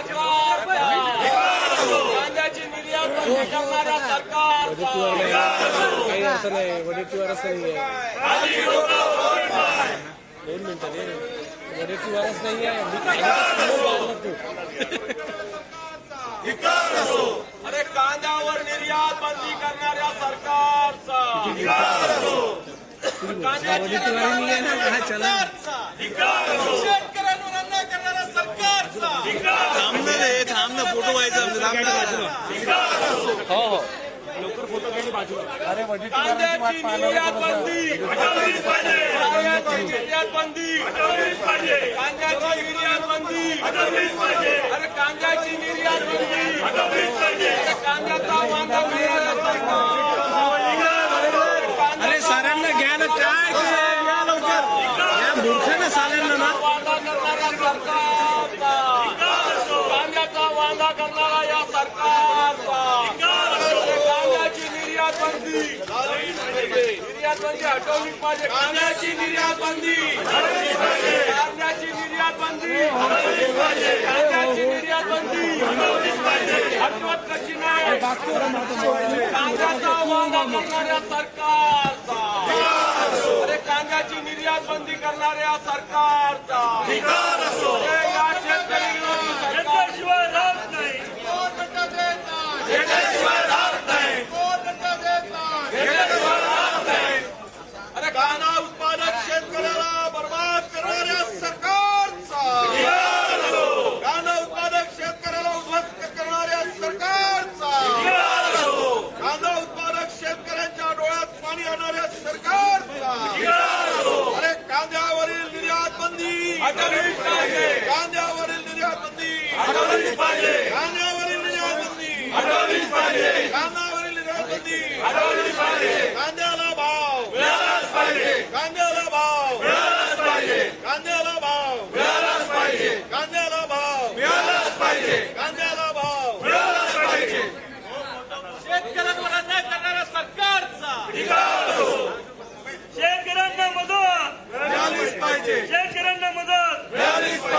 सरकारचा कांद्याची निर्यात बंदी करणाऱ्या सरकारचा काही असं नाही वडेट्टीवर असं नाही आहे दोन मिनिटं दे वडेट्टीवरच नाही आहे? अरे कांद्यावर निर्यात बंदी करणाऱ्या सरकारचा। कांद्याची वडेट्टीवारी नाही आहे ना हा चला शेतकऱ्यांवर अन्याय करणाऱ्या सरकारचा हो हो अरे वडेट्टीवारांची कांद्याची निर्यात बंदी कांद्याचा वांदा अरे घ्या ना काय या लवकर. या मूर्खांना साऱ्यांना ना वांदा करणाऱ्या सरकारचा कांद्याचा वांदा करणारा या सरकारचा अरे कांद्याची निर्यात बंदी निर्यात बंदी हटवली पाहिजे कांद्याची निर्यात बंदी कांद्याची निर्यात बंदी कांद्याची निर्यात बंदी हटवत कशी नाही? कांद्याचा वादा करणाऱ्या सरकारचा. अरे कांद्याची निर्यात बंदी करणाऱ्या सरकारचा. या शेतकरी.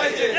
হয়েছে